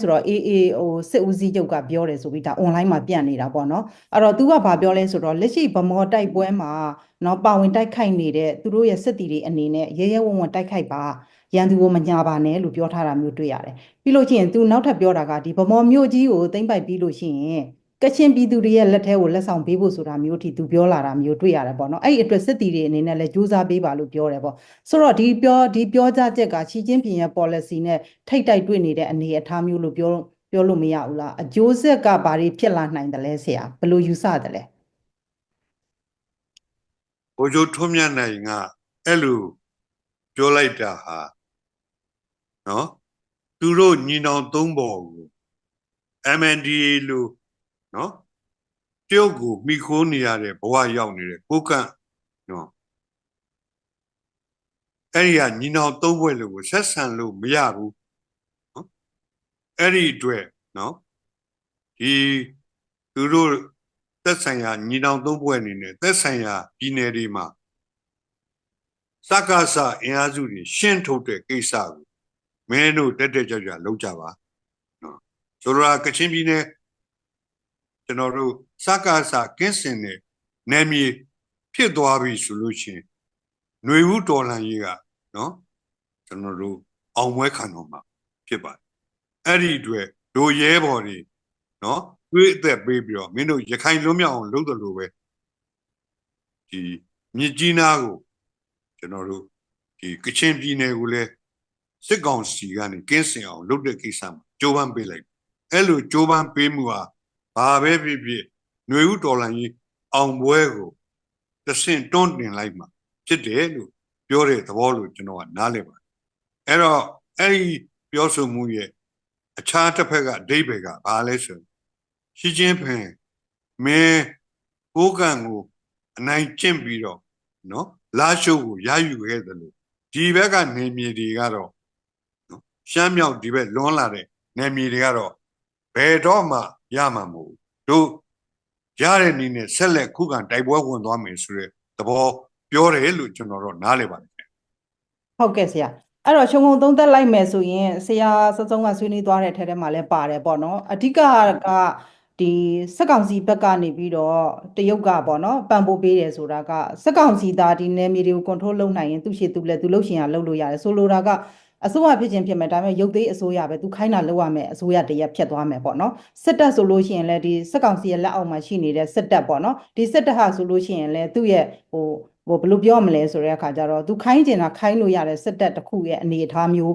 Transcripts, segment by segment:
ဆိုတော့အေးအေးဟိုစစ်ဦးစီးချုပ်ကပြောတယ်ဆိုပြီးဒါ online မှာပြန့်နေတာပေါ့နော်အဲ့တော့ तू ကဘာပြောလဲဆိုတော့လက်ရှိဗမော်တိုက်ပွဲမှာနော်ပါဝင်တိုက်ခိုက်နေတဲ့သူတို့ရဲ့စစ်တီတွေအနေနဲ့ရဲရဲဝံ့ဝံ့တိုက်ခိုက်ပါရန်သူကိုမညာပါနဲ့လို့ပြောထားတာမျိုးတွေ့ရတယ်ပြီးလို့ရှိရင် तू နောက်ထပ်ပြောတာကဒီဗမော်မြို့ကြီးကိုသိမ့်ပိုက်ပြီးလို့ရှိရင် ကချင်ပြည်သူတွေရဲ့လက်ထဲကိုလက်ဆောင်ပေးဖို့ဆိုတာမျိုးထိ तू ပြောလာတာမျိုးတွေ့ရတယ်ပေါ့နော်အဲ့ဒီအတွက်စစ်တီတွေအနေနဲ့လည်းစူးစမ်းပေးပါလို့ပြောတယ်ပေါ့ဆိုတော့ဒီပြောဒီပြောကြချက်ကရှီကျင်းပင်ရဲ့ policy နဲ့ထိတ်တိုက်တွေ့နေတဲ့အနေအထားမျိုးလို့ပြောပြောလို့မရဘူးလားအကျိုးဆက်ကဘာတွေဖြစ်လာနိုင်တယ်လဲဆရာဘယ်လိုယူဆတယ်လဲဘိုးချုပ်ထွန်းမြတ်နိုင်ကအဲ့လိုပြောလိုက်တာဟာနော်သူတို့ညီနောင်သုံးပေါ်ကို MNDA လို့ နော်တရုတ်ကိုမိခိုးနေရတဲ့ဘဝရောက်နေတဲ့ကိုကန့်နော်အဲ့ဒီကညီနောင်သုံးဘွဲ့လို့ကိုဆက်ဆံလို့မရဘူးနော်အဲ့ဒီအတွက်နော်ဒီသူတို့သက်ဆိုင်ရာညီနောင်သုံးဘွဲ့အနေနဲ့သက်ဆိုင်ရာပြည်နယ်တွေမှာစကားစအင်အားစုတွေရှင်းထုတ်တဲ့ကိစ္စကိုမင်းတို့တက်တက်ကြွကြွလုပ်ကြပါနော်ဆိုတော့ကချင်ပြည်နယ် ကျွန်တော်တို့စကားစကင်းစင်တဲ့နယ်မြေဖြစ်သွားပြီဆိုလို့ရှိရင်ຫນွေဦးတော်လှန်ရေးကနော်ကျွန်တော်တို့အောင်ပွဲခံတော့မှာဖြစ်ပါတယ်အဲ့ဒီအတွက်ဒိုရဲဘော်တွေနော်တွေးအသက်ပေးပြီးတော့မင်းတို့ရခိုင်လွတ်မြောက်အောင်လုပ်တယ်လို့ပဲဒီမြစ်ကြီးနားကိုကျွန်တော်တို့ဒီကချင်ပြည်နယ်ကိုလည်းစစ်ကောင်စီကနေကင်းစင်အောင်လုပ်တဲ့ကိစ္စမှာကြိုးပမ်းပေးလိုက်အဲ့လိုကြိုးပမ်းပေးမှုဟာ ဘာပဲဖြစ်ဖြစ်ຫນွေဦးတော်လှန်ရေးအောင်ပွဲကိုတဆင့်တွန်းတင်လိုက်မှာဖြစ်တယ်လို့ပြောတဲ့သဘောလို့ကျွန်တော်ကနားလည်ပါတယ်အဲ့တော့အဲ့ဒီပြောဆိုမှုရဲ့အခြားတစ်ဖက်ကအဓိပ္ပာယ်ကဘာလဲဆိုရင်ရှင်းချင်းဖင်မင်းကိုကံကိုအနိုင်ကျင့်ပြီးတော့နော်လာရှုပ်ကိုရယူခဲ့တယ်လို့ဒီဘက်ကနေမြေတွေကတော့နော်ရှမ်းမြောက်ဒီဘက်လွန်လာတဲ့နေမြေတွေကတော့ဘယ်တော့မှ ရမှာမဟုတ်ဘူးတို့ရတဲ့နည်းနဲ့ဆက်လက်ခုခံတိုက်ပွဲဝင်သွားမယ်ဆိုတဲ့သဘောပြောတယ်လို့ကျွန်တော်တော့နားလည်ပါတယ်ဟုတ်ကဲ့ဆရာအဲ့တော့ခြုံငုံသုံးသက်လိုက်မယ်ဆိုရင်ဆရာစစုံကဆွေးနွေးသွားတဲ့ထဲထဲမှာလည်းပါတယ်ပေါ့နော်အဓိကကဒီစက်ကောင်စီဘက်ကနေပြီးတော့တရုတ်ကပေါ့နော်ပံ့ပိုးပေးတယ်ဆိုတာကစက်ကောင်စီသားဒီနယ်မြေတွေကို control လုပ်နိုင်ရင်သူရှိသူလည်းသူလုပ်ရှင်ရလုပ်လို့ရတယ်ဆိုလိုတာက အစိုးရဖြစ်ခြင်းဖြစ်မယ်ဒါပေမဲ့ရုပ်သေးအစိုးရပဲသူခိုင်းတာလုပ်ရမယ်အစိုးရတရက်ဖြစ်သွားမယ်ပေါ့နော်စစ်တပ်ဆိုလို့ရှိရင်လည်းဒီစက်ကောင်စီရဲ့လက်အောက်မှာရှိနေတဲ့စစ်တပ်ပေါ့နော်ဒီစစ်တပ်ဟာဆိုလို့ရှိရင်လည်းသူ့ရဲ့ဟိုဟိုဘယ်လိုပြောမလဲဆိုတဲ့အခါကျတော့သူခိုင်းကျင်တာခိုင်းလို့ရတဲ့စစ်တပ်တစ်ခုရဲ့အနေအထားမျိုး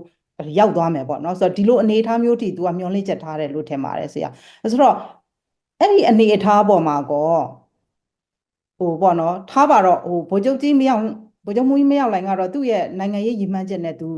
ရောက်သွားမယ်ပေါ့နော်ဆိုတော့ဒီလိုအနေအထားမျိုးထိ तू ကမျောလင့်ချက်ထားတယ်လို့ထင်ပါတယ်ဆရာဆိုတော့အဲ့ဒီအနေအထားပေါ်မှာကောဟိုပေါ့နော်ထားပါတော့ဟိုဗိုလ်ချုပ်ကြီးမရောက်ဗိုလ်ချုပ်မူကြီးမရောက်လိုင်ကတော့သူ့ရဲ့နိုင်ငံရေးရည်မှန်းချက်နဲ့ तू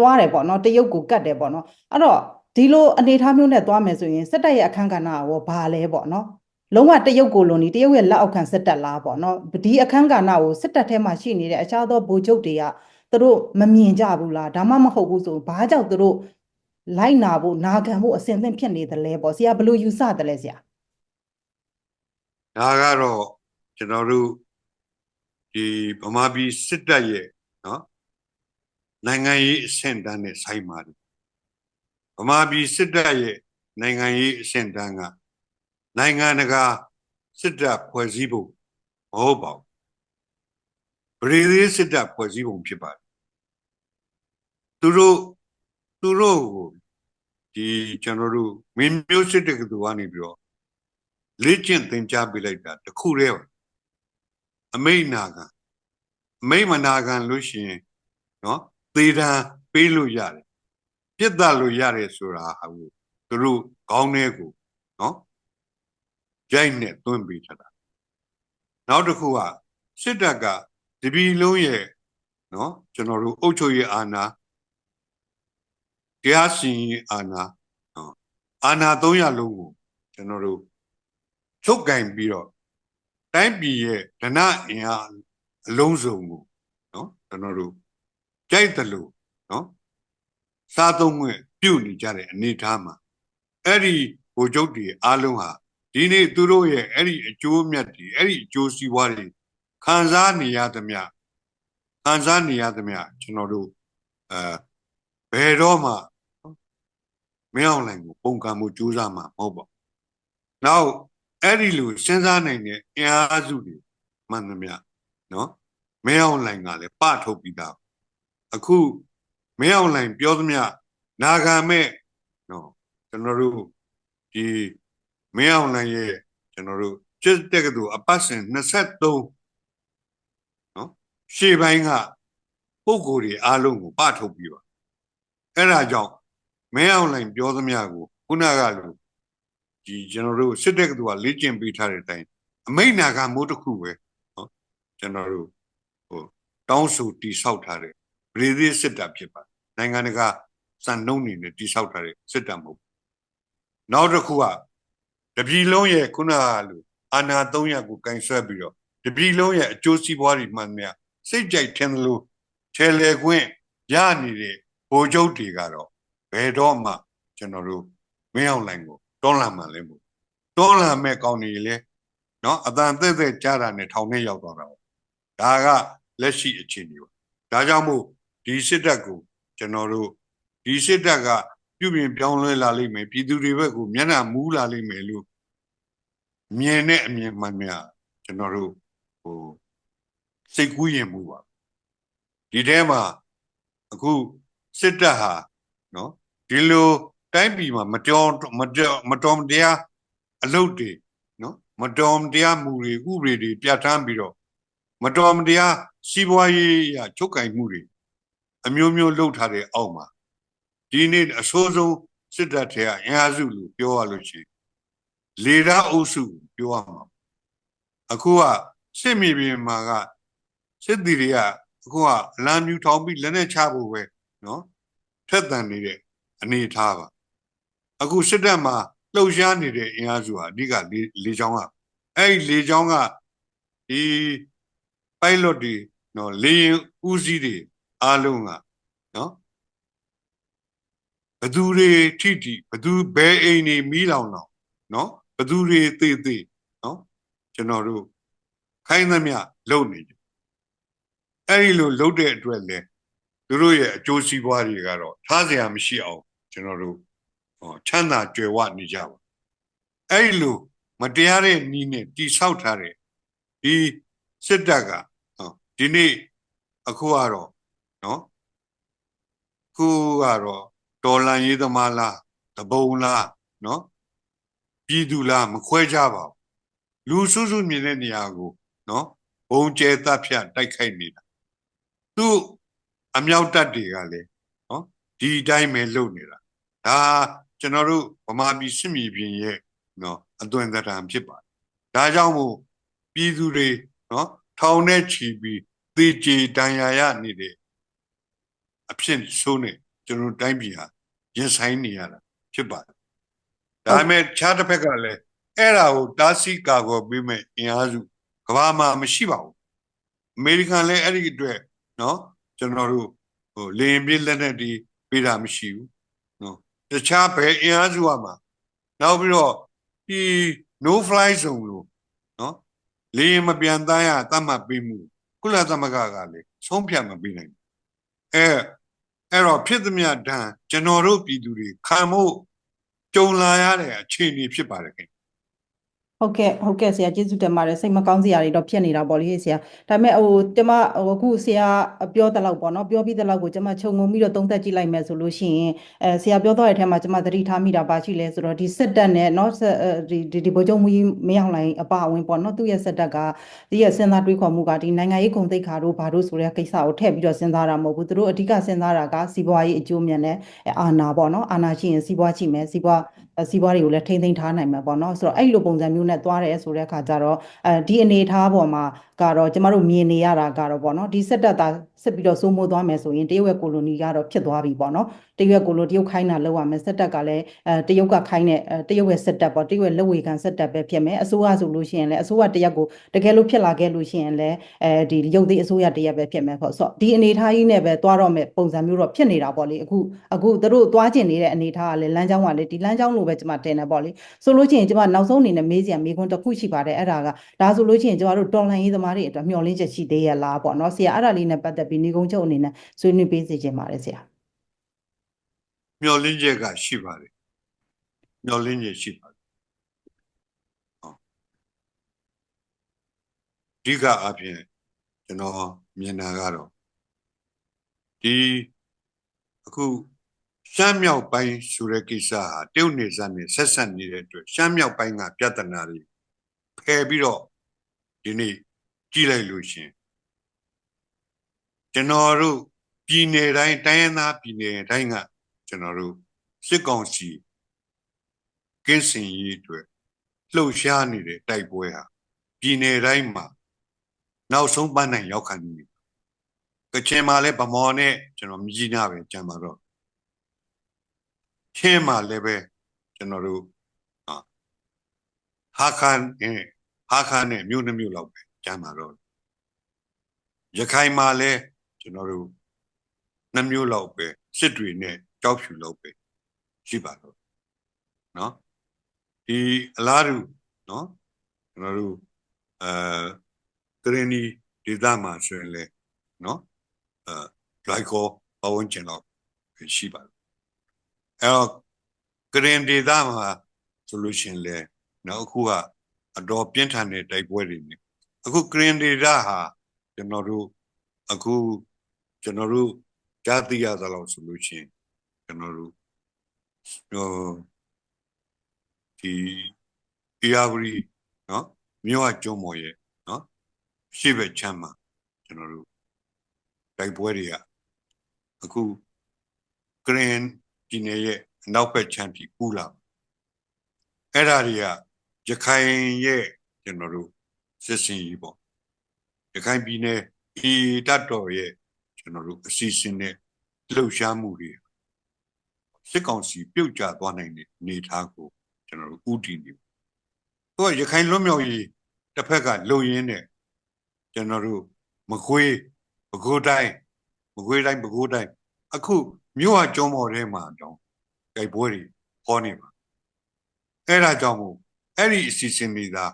တွားတယ်ပေါ့နော်တရုတ်ကိုကတ်တယ်ပေါ့နော်အဲ့တော့ဒီလိုအနေအထားမျိုးနဲ့တွားမယ်ဆိုရင်စစ်တပ်ရဲ့အခန်းကဏ္ဍရောဘာလဲပေါ့နော်လုံးဝတရုတ်ကိုလိုနီတရုတ်ရဲ့လက်အောက်ခံစစ်တပ်လားပေါ့နော်ဒီအခန်းကဏ္ဍကိုစစ်တပ်ထဲမှာရှိနေတဲ့အခြားသောဗိုလ်ချုပ်တွေကသူတို့မမြင်ကြဘူးလားဒါမှမဟုတ်ဘူးဆိုဘာကြောင့်သူတို့လိုက်နာဖို့နာခံဖို့အစင်သင့်ဖြစ်နေတယ်လဲပေါ့ဆရာဘယ်လိုယူဆတယ်လဲဆရာဒါကတော့ကျွန်တော်တို့ဒီဗမာပြည်စစ်တပ်ရဲ့နော် နိုင်ငံရေးအဆင့်တန်းနဲ့ဆိုင်ပါတယ်ဗမာပြည်စစ်တပ်ရဲ့နိုင်ငံရေးအဆင့်တန်းကနိုင်ငံတကာစစ်တပ်ဖွဲ့စည်းပုံမဟုတ်ပါဘူးဗြိတိန်စစ်တပ်ဖွဲ့စည်းပုံဖြစ်ပါတယ်သူတို့သူတို့ကိုဒီကျွန်တော်တို့မင်းမျိုးစစ်တပ်ကသူကနေပြီးတော့လေ့ကျင့်သင်ကြားပေးလိုက်တာတခုတည်းပါအမိတ်နာခံအမိတ်မနာခံလို့ရှိရင်နော် သေတံပေးလို့ရတယ်ပြစ်ဒတ်လို့ရတယ်ဆိုတာဟာကိုသူတို့ခေါင်းထဲကိုနော်ရိုက်နဲ့သွင်းပေးထားတာနောက်တစ်ခုကစစ်တပ်ကတပီလုံးရဲ့နော်ကျွန်တော်တို့အုပ်ချုပ်ရေးအာဏာတရားစီရင်အာဏာနော်အာဏာ300လုံးကိုကျွန်တော်တို့ချုပ်ကင်ပြီးတော့တိုင်းပြည်ရဲ့ဒဏအင်အားအလုံးစုံကိုနော်ကျွန်တော်တို့ ကြိုက်တယ်လို့နော်စားသုံးခွင့်ပြုတ်နေကြတဲ့အနေအထားမှာအဲ့ဒီဗိုလ်ချုပ်တွေအားလုံးဟာဒီနေ့သူတို့ရဲ့အဲ့ဒီအကျိုးအမြတ်တွေအဲ့ဒီအကျိုးစီးပွားတွေခံစားနေရသမျှခံစားနေရသမျှကျွန်တော်တို့အဲဘယ်တော့မှမင်းအောင်လှိုင်ကိုပုံကံမှုကြိုးစားမှာမဟုတ်ပါဘူး။နောက်အဲ့ဒီလိုစဉ်းစားနိုင်တဲ့အင်အားစုတွေမှန်သမျှနော်မင်းအောင်လှိုင်ကလည်းပထုတ်ပြီးသား အခုမင်းအောင်လှိုင်ပြောသမျှနာဂံမဲ့နော်ကျွန်တော်တို့ဒီမင်းအောင်လှိုင်ရဲ့ကျွန်တော်တို့စစ်တက်ကတူအပတ်စဉ်23နော်ရှေ့ပိုင်းကပုံကိုယ်တွေအားလုံးကိုပထုတ်ပြီးပါအဲ့ဒါကြောင့်မင်းအောင်လှိုင်ပြောသမျှကိုခုနကလိုဒီကျွန်တော်တို့စစ်တက်ကတူကလေ့ကျင့်ပေးထားတဲ့အတိုင်းအမိတ်နာကမိုးတစ်ခုပဲနော်ကျွန်တော်တို့ဟိုတောင်းဆိုတိဆောက်ထားတဲ့ ဗြေဒိစစ်တပ်ဖြစ်ပါတယ်နိုင်ငံတကာစံနှုန်းနေနဲ့တိဆောက်ထားတဲ့စစ်တပ်မဟုတ်ဘူးနောက်တစ်ခုကတပြည်လုံးရဲ့ခုနကလိုအာဏာ300ကိုကင်ဆွဲပြီးတော့တပြည်လုံးရဲ့အကျိုးစီးပွားတွေမှန်များစိတ်ကြိုက်ထင်တယ်လို့ချဲလေခွင့်ရနေတဲ့ဗိုလ်ချုပ်တွေကတော့ဘယ်တော့မှကျွန်တော်တို့မင်းအောင်လိုင်ကိုတွန်းလှန်မှလည်းမဟုတ်တွန်းလှန်မဲ့ကောင်းနေလေနော်အတန်သက်သက်ကြားတာနဲ့ထောင်ထဲရောက်သွားတာပေါ့ဒါကလက်ရှိအခြေအနေပါဒါကြောင့်မို့ ဒီစစ်တပ်ကိုကျွန်တော်တို့ဒီစစ်တပ်ကပြုပြင်ပြောင်းလဲလာလိမ့်မယ်ပြည်သူတွေဘက်ကမျက်နှာမူးလာလိမ့်မယ်လို့မြင်တဲ့အမြင်မှန်များကျွန်တော်တို့ဟိုစိတ်ကူးရင်မှုပါဒီထဲမှာအခုစစ်တပ်ဟာနော်ဒီလိုတိုင်းပြည်မှာမတော်မတော်မတော်မတရားအလုပ်တွေနော်မတော်မတရားမှုတွေဥပဒေတွေပြဋ္ဌာန်းပြီးတော့မတော်မတရားစီးပွားရေးရချုပ်ကင်မှုတွေ အမျိုးမျိုးလုပ်ထားတဲ့အောက်မှာဒီနေ့အဆိုးဆုံးစစ်တပ်ထဲကအင်အားစုလို့ပြောရလို့ရှိရင်လေဓာအုပ်စုပြောရမှာအခုကစစ်မြေပြင်မှာကစစ်တီတွေကအခုကအလံမြူထောင်ပြီးလက်နဲ့ချဖို့ပဲနော်ထက်သန်နေတဲ့အနေအထားပါအခုစစ်တပ်မှာလှုပ်ရှားနေတဲ့အင်အားစုဟာအဓိကလေလေချောင်းကအဲ့ဒီလေချောင်းကဒီ pilot တွေနော်လေရင်ဦးစီးတွေ အားလုံးကနော်ဘသူတွေထိထိဘသူဘဲအိမ်နေမီးလောင်လောင်နော်ဘသူတွေသေးသေးနော်ကျွန်တော်တို့ခိုင်းသမျှလုပ်နေကြအဲ့ဒီလိုလုပ်တဲ့အတွက်လဲသူတို့ရဲ့အကျိုးစီးပွားတွေကတော့ထားစရာမရှိအောင်ကျွန်တော်တို့ဟောချမ်းသာကြွယ်ဝနေကြပါအဲ့ဒီလိုမတရားတဲ့နီးနဲ့တိဆောက်ထားတဲ့ဒီစစ်တပ်ကဟောဒီနေ့အခုကတော့ နော်ခုကတော့ဒေါ်လန်ရေးသမားလားတပုံလားနော်ပြည်သူလားမခွဲကြပါဘူးလူစုစုမြင်တဲ့နေရာကိုနော်ဘုံကျဲတပ်ဖြတ်တိုက်ခိုက်နေတာသူ့အမြောက်တပ်တွေကလည်းနော်ဒီအတိုင်းပဲလုပ်နေတာဒါကျွန်တော်တို့ဗမာပြည်စစ်မြေပြင်ရဲ့နော်အသွင်သဏ္ဍာန်ဖြစ်ပါတယ်ဒါကြောင့်မို့ပြည်သူတွေနော်ထောင်နဲ့ချီပြီးသေကြေတန်ရာရနေတဲ့ အဖြစ်ဆိုးနေကျွန်တော်တို့တိုင်းပြည်ဟာရင်ဆိုင်နေရတာဖြစ်ပါတယ်ဒါပေမဲ့ခြားတစ်ဖက်ကလည်းအဲ့ဒါကိုတားဆီးကာကွယ်ပေးမဲ့အင်အားစုကမ္ဘာမှာမရှိပါဘူးအမေရိကန်လည်းအဲ့ဒီအတွက်နော်ကျွန်တော်တို့ဟိုလေရင်ပြည့်လက်နဲ့ဒီပေးတာမရှိဘူးနော်တခြားဘယ်အင်အားစုကမှနောက်ပြီးတော့ဒီ no fly zone လို့နော်လေရင်မပြန်သားရတတ်မှတ်ပေးမှုကုလသမဂ္ဂကလည်းဆုံးဖြတ်မပေးနိုင်ဘူးအဲ အဲ့တော့ဖြစ်သမျှဒဏ်ကျွန်တော်တို့ပြည်သူတွေခံဖို့ကြုံလာရတဲ့အခြေအနေဖြစ်ပါတယ်ခင်ဗျ ဟုတ်ကဲ့ဟုတ်ကဲ့ဆရာကျေးဇူးတင်ပါတယ်စိတ်မကောင်းစရာတွေတော့ဖြစ်နေတာပေါ့လေဆရာဒါပေမဲ့ဟိုကျမဟိုအခုဆရာပြောတဲ့လောက်ပေါ့နော်ပြောပြီးတဲ့လောက်ကိုကျမခြုံငုံပြီးတော့သုံးသပ်ကြည့်လိုက်မယ်ဆိုလို့ရှိရင်အဲဆရာပြောသွားတဲ့အထက်မှာကျမသတိထားမိတာပါရှိလဲဆိုတော့ဒီစစ်တပ်နဲ့နော်ဒီဒီဗိုလ်ချုပ်မူကြီးမရောက်လိုင်းအပါအဝင်ပေါ့နော်သူ့ရဲ့စစ်တပ်ကဒီရဲ့စဉ်းစားတွေးခေါ်မှုကဒီနိုင်ငံရေးဂုဏ်သိက္ခာတို့ဘာတို့ဆိုတဲ့ကိစ္စကိုထည့်ပြီးတော့စဉ်းစားတာမဟုတ်ဘူးသူတို့အဓိကစဉ်းစားတာကစီးပွားရေးအကျိုးမြန်တဲ့အာဏာပေါ့နော်အာဏာရှိရင်စီးပွားရှိမယ်စီးပွားစီးပွားတွေကိုလည်းထိမ့်သိမ်းထားနိုင်မှာပေါ့နော်ဆိုတော့အဲ့လိုပုံစံမျိုးနဲ့သွားတယ်ဆိုတဲ့အခါကျတော့အဲဒီအနေအထားပေါ်မှာ ကတော့ကျမတို့မြင်နေရတာကတော့ပေါ့နော်ဒီစစ်တပ်သားစစ်ပြီးတော့စိုးမိုးသွားမယ်ဆိုရင်တရုတ်ရဲ့ကိုလိုနီကတော့ဖြစ်သွားပြီပေါ့နော်တရုတ်ကိုလိုတရုတ်ခိုင်းတာလောက်ရမယ်စစ်တပ်ကလည်းအဲတရုတ်ကခိုင်းတဲ့တရုတ်ရဲ့စစ်တပ်ပေါ့တရုတ်ရဲ့လက်ဝေခံစစ်တပ်ပဲဖြစ်မယ်အစိုးရဆိုလို့ရှိရင်လည်းအစိုးရတရက်ကိုတကယ်လို့ဖြစ်လာခဲ့လို့ရှိရင်လည်းအဲဒီရုပ်သိအစိုးရတရက်ပဲဖြစ်မယ်ပေါ့ဆိုတော့ဒီအနေအထားကြီးနဲ့ပဲသွားတော့မယ်ပုံစံမျိုးတော့ဖြစ်နေတာပေါ့လေအခုအခုသူတို့သွားကျင်နေတဲ့အနေအထားကလည်းလမ်းကြောင်းကလည်းဒီလမ်းကြောင်းလိုပဲကျမတင်တယ်ပေါ့လေဆိုလို့ရှိရင်ကျမနောက်ဆုံးအနေနဲ့မေးစရာမေးခွန်းတစ်ခုရှိပါတယ်အဲ့ဒါကဒါဆိုလို့ရှိရင်ကျမတို့တော်လှန်ရေးသမားတွေအတွက်မျှော်လင့်ချက်ရှိသေးရလားပေါ့နော်ဆရာအဲ့ဒါလေးနဲ့ပတ်သက်ပြီးနေကုန်းချုပ်အနေနဲ့ဆွေးနွေးပေးစီခြင်းပါတယ်ဆရာမျောလင်းချက်ကရှိပါတယ်မျောလင်းချက်ရှိပါတယ်ဟောအဓိကအပြင်ကျွန်တော်မြင်တာကတော့ဒီအခုရှမ်းမြောက်ပိုင်းဆိုတဲ့ကိစ္စဟာတရုတ်နေဆက်နဲ့ဆက်ဆက်နေတဲ့အတွက်ရှမ်းမြောက်ပိုင်းကပြဿနာတွေဖယ်ပြီးတော့ဒီနေ့ ကြည့်လိုက်လို့ရှရင်ကျွန်တော်တို့ပြည်နယ်တိုင်းတိုင်းရင်းသားပြည်နယ်တိုင်းကကျွန်တော်တို့စစ်ကောင်စီကင်းစင်ရေးအတွက်လှုပ်ရှားနေတဲ့တိုက်ပွဲဟာပြည်နယ်တိုင်းမှာနောက်ဆုံးပန်းနိုင်ရောက်ခံနေပြီကချင်မှာလည်းဗမော်နဲ့ကျွန်တော်မြကြီးနားပဲကြံပါတော့ချင်းမှာလည်းပဲကျွန်တော်တို့ဟာဟာခန်နဲ့ဟာခန်နဲ့မြို့နှမျိုးလောက်ပဲ ကြံပါတော့ရခိုင်မှာလည်းကျွန်တော်တို့နှမျိုးလောက်ပဲစစ်တွေနဲ့ကြောက်ဖြူလောက်ပဲရှိပါတော့เนาะဒီအလားတူเนาะကျွန်တော်တို့အဲဂရင်းနီဒေသမှာဆိုရင်လေเนาะအဲလိုက်ကောပဝန်းကျင်တော့ရှိပါတယ်အဲတော့ဂရင်းဒေသမှာဆိုလို့ရှိရင်လေเนาะအခုကအတော်ပြင်းထန်တဲ့တိုက်ပွဲတွေနေ အခုဂရင်းဒေသဟာကျွန်တော်တို့အခုကျွန်တော်တို့ကြားသိရသလောက်ဆိုလို့ရှိရင်ကျွန်တော်တို့ဟိုဒီအရာဝရီနော်မြို့အကျုံးမော်ရဲ့နော်ရှေ့ဘက်ချမ်းမှာကျွန်တော်တို့တိုက်ပွဲတွေကအခုဂရင်းပြည်နယ်ရဲ့အနောက်ဘက်ချမ်းပြည်ကူလာအဲ့ဒါတွေကရခိုင်ရဲ့ကျွန်တော်တို့ စစ်စင်ကြီးပေါ့ရခိုင်ပြည်နယ်ဤတတ်တော်ရဲ့ကျွန်တော်တို့အစီအစဉ်နဲ့လှုပ်ရှားမှုတွေစစ်ကောင်စီပြုတ်ကျသွားနိုင်တဲ့အနေအထားကိုကျွန်တော်တို့ဥတည်နေသူကရခိုင်လွတ်မြောက်ရေးတစ်ဖက်ကလုံရင်းနဲ့ကျွန်တော်တို့မခွေးပကိုးတိုင်းမခွေးတိုင်းပကိုးတိုင်းအခုမြို့ဟာကျုံးမော်ထဲမှာတော့ကြိုက်ပွဲတွေဟောနေပါအဲ့ဒါကြောင့်မို့အဲ့ဒီအစီအစဉ်တွေသာ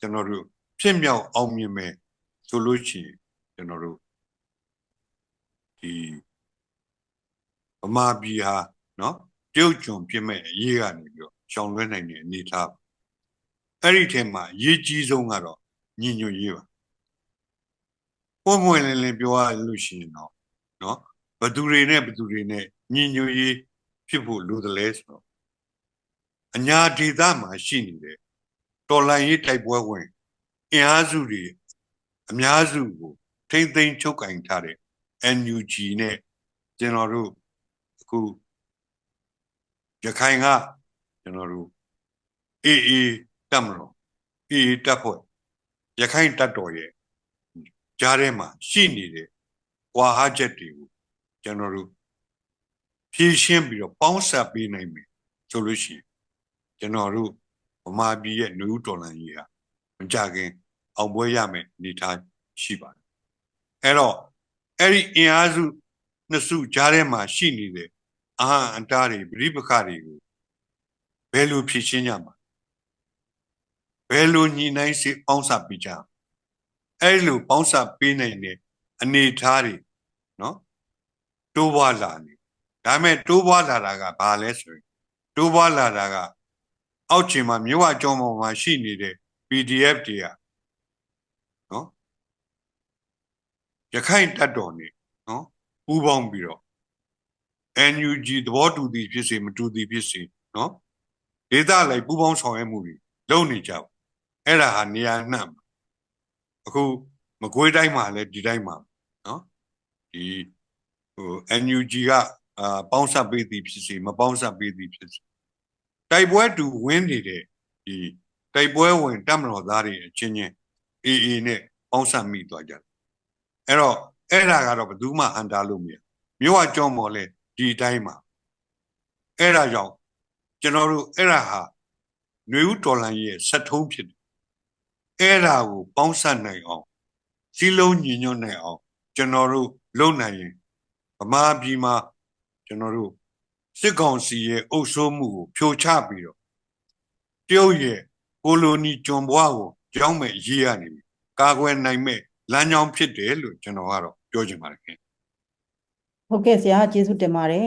ကျွန်တော်တို့ ဖြစ်မြောက်အောင်မြင်မယ်ဆိုလို့ရှိရင်ကျွန်တော်တို့ဒီဗမာပြည်ဟာနော်တရုတ်ကျွန်ပြစ်မဲ့အရေးကနေပြီးတော့ရှောင်လွှဲနိုင်တဲ့အနေအထားအဲ့ဒီထဲမှာအရေးကြီးဆုံးကတော့ညီညွတ်ရေးပါပုံမှန်လင်းလင်းပြောရလို့ရှိရင်တော့နော်ဘသူတွေနဲ့ဘသူတွေနဲ့ညီညွတ်ရေးဖြစ်ဖို့လိုတယ်လဲဆိုတော့အညာဒေသမှာရှိနေတဲ့တော်လိုင်းရေးတိုက်ပွဲဝင် အင်အားစုတွေအများစုကိုထိမ့်သိမ်းချုပ်ကင်ထားတဲ့ NUG နဲ့ကျွန်တော်တို့အခုရခိုင်ကကျွန်တော်တို့အေးအေးတက်မလို့အေးအေးတက်ဖို့ရခိုင်တက်တော်ရဲ့ကြားထဲမှာရှိနေတဲ့ကွာဟချက်တွေကိုကျွန်တော်တို့ဖြည့်ရှင်းပြီးတော့ပေါင်းစပ်ပေးနိုင်မယ်ဆိုလို့ရှိရင်ကျွန်တော်တို့ဗမာပြည်ရဲ့လူဦးတော်လှန်ရေးဟာမကြခင် အောင်ပွဲရမယ်အနေထားရှိပါတယ်အဲ့တော့အဲ့ဒီအင်အားစုနှစ်စုကြားထဲမှာရှိနေတဲ့အာဟံအတားတွေပြိပခတွေကိုဘယ်လိုဖြည့်ရှင်းကြမှာဘယ်လိုညီနိုင်စေပေါင်းစပ်ပေးကြအဲ့လိုပေါင်းစပ်ပေးနိုင်တဲ့အနေထားတွေနော်တိုးပွားလာနေဒါမဲ့တိုးပွားလာတာကဘာလဲဆိုရင်တိုးပွားလာတာကအောက်ခြေမှာမြို့ဝကျောင်းပေါ်မှာရှိနေတဲ့ PDF တွေကနော် ရခိုင်တပ်တော်နေနော်ပူးပေါင်းပြီးတော့ NUG သဘောတူသည်ဖြစ်စေမတူသည်ဖြစ်စေနော်ဒေသလိုက်ပူးပေါင်းဆောင်ရွက်မှုတွေလုပ်နေကြဘူးအဲ့ဒါဟာနေရာနှံ့အခုမကွေးတိုင်းမှာလည်းဒီတိုင်းမှာနော်ဒီဟို NUG ကအာပေါင်းစပ်ပေးသည်ဖြစ်စေမပေါင်းစပ်ပေးသည်ဖြစ်စေတိုက်ပွဲတူဝင်းနေတဲ့ဒီတိုက်ပွဲဝင်တပ်မတော်သားတွေအချင်းချင်းအေးအေးနဲ့ပေါင်းစပ်မိသွားကြတယ် အဲ့တော့အဲ့ဒါကတော့ဘယ်သူမှအန်တာလို့မရမြို့ကကြောမော်လဲဒီအတိုင်းမှာအဲ့ဒါကြောင့်ကျွန်တော်တို့အဲ့ဒါဟာຫນွေဦးတော်လန်ရဲ့ဆက်ထုံးဖြစ်တယ်အဲ့ဒါကိုပေါင်းစပ်နိုင်အောင်စီလုံးညီညွတ်နိုင်အောင်ကျွန်တော်တို့လုပ်နိုင်ရင်ဗမာပြည်မှာကျွန်တော်တို့စစ်ကောင်စီရဲ့အုပ်စိုးမှုကိုဖြိုချပြီးတော့တရုတ်ရဲ့ကိုလိုနီကျွန်ဘွားကိုကြောင်းမဲ့ရေးရနေပြီကာကွယ်နိုင်မဲ့ လမ်းကြောင်းဖြစ်တယ်လို့ကျွန်တော်ကတော့ပြောချင်ပါတယ်ခင်ဗျဟုတ်ကဲ့ဆရာကျေးဇူးတင်ပါတယ်